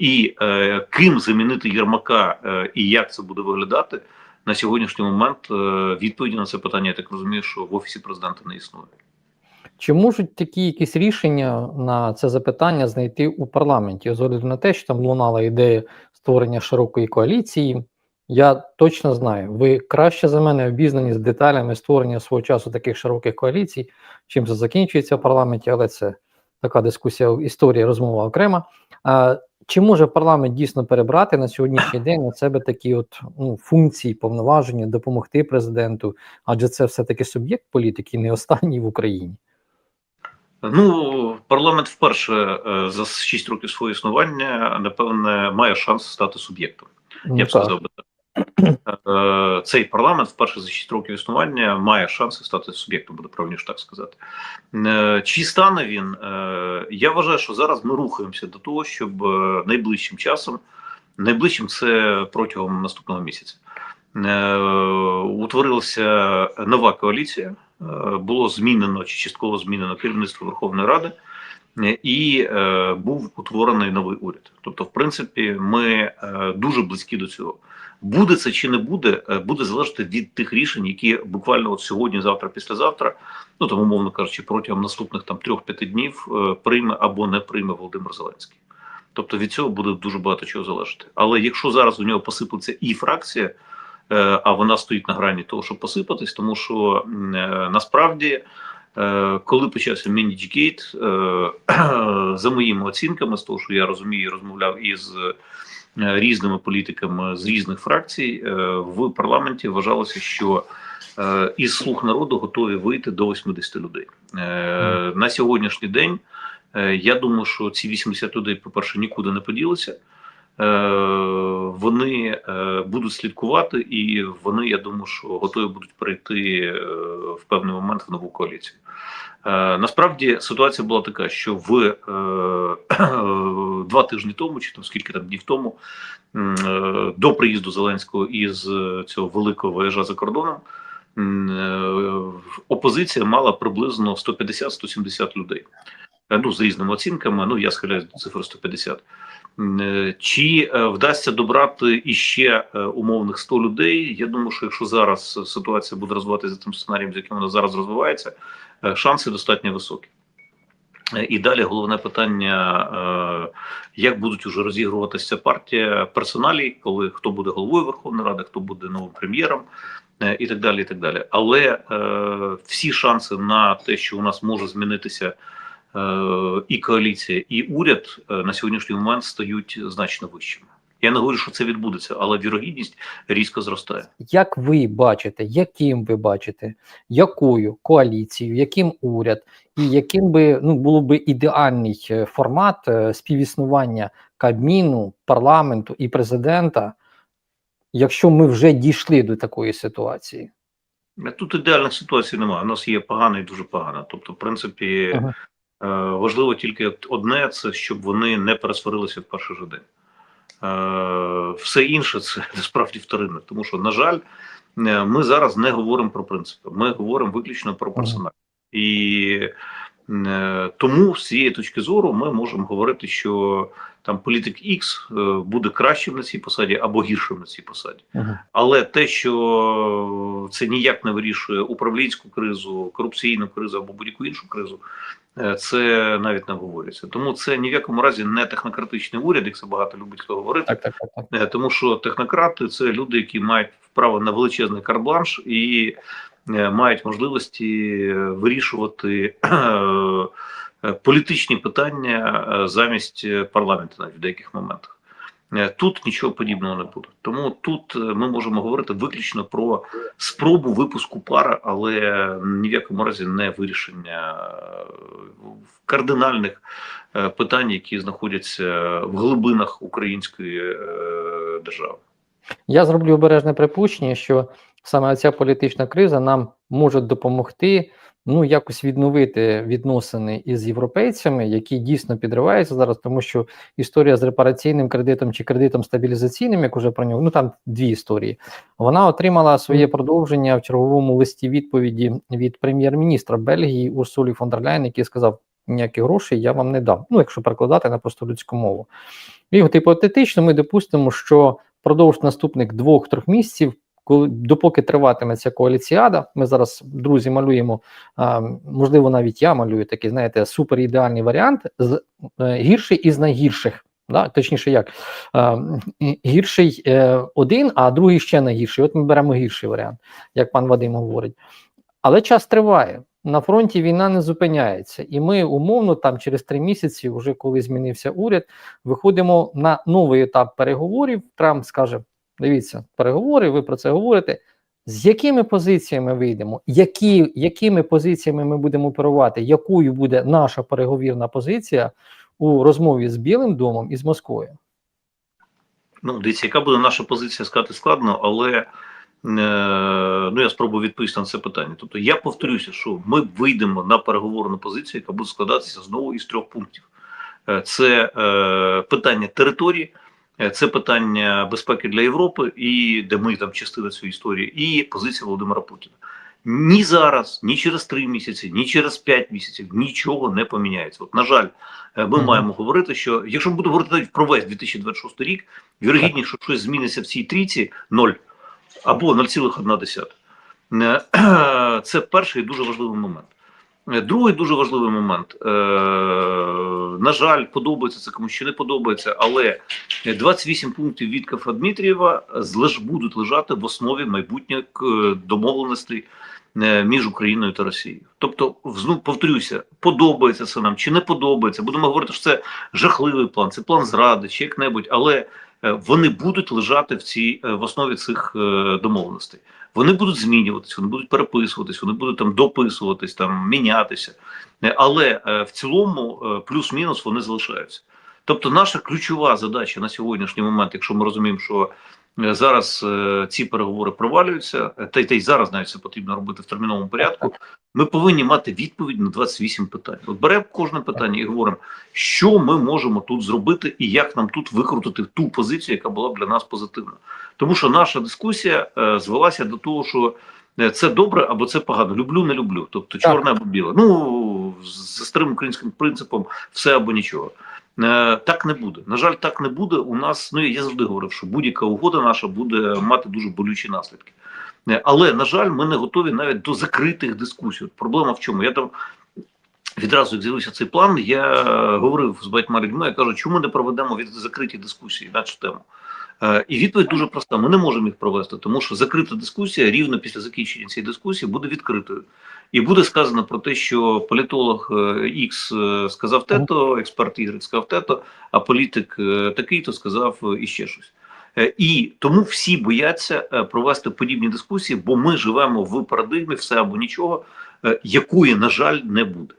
І е, ким замінити Єрмака е, і як це буде виглядати на сьогоднішній момент, е, відповіді на це питання, я так розумію, що в офісі президента не існує. Чи можуть такі якісь рішення на це запитання знайти у парламенті, з огляду на те, що там лунала ідея створення широкої коаліції? Я точно знаю, ви краще за мене обізнані з деталями створення свого часу таких широких коаліцій, чим це закінчується в парламенті, але це така дискусія, історія, розмова окрема. А, чи може парламент дійсно перебрати на сьогоднішній день на себе такі от ну, функції, повноваження, допомогти президенту? Адже це все-таки суб'єкт політики, не останній в Україні. Ну, парламент вперше е, за 6 років свого існування, напевне, має шанс стати суб'єктом. Ну, Я б сказав би так. Е, Цей парламент вперше за 6 років існування має шанси стати суб'єктом, буде правильніше так сказати. Е, Чи стане він? Е, Я вважаю, що зараз ми рухаємося до того, щоб найближчим часом, найближчим це протягом наступного місяця, утворилася нова коаліція. Було змінено чи частково змінено керівництво Верховної Ради. Е, І е, був утворений новий уряд. Тобто, в принципі, ми е, дуже близькі до цього. Буде це чи не буде, е, буде залежати від тих рішень, які буквально от сьогодні, завтра, післязавтра, ну там, умовно кажучи, протягом наступних там трьох-п'яти днів е, прийме або не прийме Володимир Зеленський. Тобто від цього буде дуже багато чого залежати. Але якщо зараз у нього посипеться і фракція, е, а вона стоїть на грані того, щоб посипатись, тому що насправді. Е, Коли почався Мініджгейт, за моїми оцінками, з того, що я розумію, розмовляв із е, різними політиками з різних фракцій, е, в парламенті вважалося, що е, із слуг народу готові вийти до 80 людей. Е, На сьогоднішній день е, я думаю, що ці 80 людей, по-перше, нікуди не поділися. Е, Вони е, будуть слідкувати, і вони, я думаю, що готові будуть перейти е, в певний момент в нову коаліцію. Насправді ситуація була така, що в два тижні тому, чи там скільки там днів тому, до приїзду Зеленського із цього великого вояжа за кордоном, опозиція мала приблизно 150-170 людей. Е, Ну, з різними оцінками, ну я схиляюсь до цифри 150. Е, Чи е, вдасться добрати іще умовних 100 людей? Я думаю, що якщо зараз ситуація буде розвиватися за тим сценарієм, з яким вона зараз розвивається, шанси достатньо високі. І далі головне питання: як будуть уже розігруватися партія персоналі, коли хто буде головою Верховної Ради, хто буде новим прем'єром, і так далі. і так далі. Але всі шанси на те, що у нас може змінитися і коаліція, і уряд е, на сьогоднішній момент стають значно вищими. Я не говорю, що це відбудеться, але вірогідність різко зростає. Як ви бачите, яким ви бачите, якою коаліцією, яким уряд, і яким би ну було би ідеальний е, формат е, співіснування Кабміну, парламенту і президента, якщо ми вже дійшли до такої ситуації? Тут ідеальних ситуацій немає. У нас є погана і дуже погана. Тобто, в принципі, Ага. Е, важливо тільки одне це щоб вони не пересварилися в перший же день. Е, все інше це насправді вторинне, тому що, на жаль, е, ми зараз не говоримо про принципи, ми говоримо виключно про персонал. І тому з цієї точки зору ми можемо говорити, що там політик X е, буде кращим на цій посаді або гіршим на цій посаді. Але те, що це ніяк не вирішує управлінську кризу, корупційну кризу або будь-яку іншу кризу, е, це навіть не говориться. Тому це ні в якому разі не технократичний уряд, як це багато любить хто говорити. Так, так, так, так. Е, Тому що технократи це люди, які мають право на величезний карбланш і мають можливості вирішувати політичні питання е, замість е, парламенту навіть в деяких моментах. Е, Тут нічого подібного не буде. Тому тут е, ми можемо говорити виключно про спробу випуску пара, але ні в якому разі не вирішення е, кардинальних е, питань, які знаходяться в глибинах української е, держави. Я зроблю обережне припущення, що саме ця політична криза нам може допомогти ну якось відновити відносини із європейцями, які дійсно підриваються зараз, тому що історія з репараційним кредитом чи кредитом стабілізаційним, як уже про нього, ну там дві історії. Вона отримала своє продовження в черговому листі відповіді від прем'єр-міністра Бельгії Урсулі фон дер Ляйн, який сказав: ніяких грошей я вам не дам. Ну, якщо перекладати на просто людську мову. І от гіпотетично ми допустимо, що впродовж наступних двох-трьох місяців, коли допоки триватиме ця коаліціада, ми зараз, друзі, малюємо, а, можливо, навіть я малюю такий, знаєте, суперідеальний варіант, з, е, гірший із найгірших. Да, точніше, як е, гірший е, один, а другий ще найгірший. От ми беремо гірший варіант, як пан Вадим говорить. Але час триває. На фронті війна не зупиняється, і ми умовно там через три місяці, вже коли змінився уряд, виходимо на новий етап переговорів. Трамп скаже: дивіться, переговори, ви про це говорите. З якими позиціями вийдемо? Які, якими позиціями ми будемо оперувати? Якою буде наша переговірна позиція у розмові з Білим домом і з Москвою? Ну, дивіться, яка буде наша позиція, сказати складно, але е, ну, я спробую відповісти на це питання. Тобто, я повторюся, що ми вийдемо на переговорну позицію, яка буде складатися знову із трьох пунктів: Е, це е, питання території, це питання безпеки для Європи, і де ми там частина цієї історії, і позиція Володимира Путіна. Ні зараз, ні через три місяці, ні через п'ять місяців нічого не поміняється. От, на жаль, е, ми Мгм. маємо говорити, що якщо ми будемо говорити про весь 2026 рік, вірогідніше, що щось зміниться в цій трійці 0 або 0,1. Е, Це перший дуже важливий момент. Е, Другий дуже важливий момент. Е, На жаль, подобається це комусь чи не подобається, але 28 пунктів від Кафа Дмитрієва будуть лежати в основі майбутніх е, домовленостей е, між Україною та Росією. Тобто, знов повторюся, подобається це нам чи не подобається. Будемо говорити, що це жахливий план, це план зради чи як-небудь, але е, вони будуть лежати в цій е, в основі цих е, домовленостей. Вони будуть змінюватися, вони будуть переписуватись, вони будуть там дописуватись, там мінятися. Але е, в цілому е, плюс-мінус вони залишаються. Тобто, наша ключова задача на сьогоднішній момент, якщо ми розуміємо, що зараз е, ці переговори провалюються, е, та й та й зараз навіть це потрібно робити в терміновому порядку. Ми повинні мати відповідь на 28 питань. От беремо кожне питання і говоримо, що ми можемо тут зробити, і як нам тут викрутити ту позицію, яка була б для нас позитивна. Тому що наша дискусія е, звелася до того, що е, це добре або це погано. Люблю, не люблю. Тобто чорне або біле. Ну за старим українським принципом все або нічого. Е, Так не буде. На жаль, так не буде. У нас ну я завжди говорив, що будь-яка угода наша буде мати дуже болючі наслідки. Е, Але на жаль, ми не готові навіть до закритих дискусій. Проблема в чому? Я там відразу з'явився цей план. Я говорив з багатьма людьми. Я кажу, чому не проведемо від закриті дискусії на цю тему? Е, І відповідь дуже проста: ми не можемо їх провести, тому що закрита дискусія рівно після закінчення цієї дискусії буде відкритою. І буде сказано про те, що політолог X сказав те-то, експерт Y сказав те-то, а політик е, такий-то сказав е, іще щось. Е, І тому всі бояться е, провести подібні дискусії, бо ми живемо в парадигмі все або нічого, е, якої, на жаль, не буде.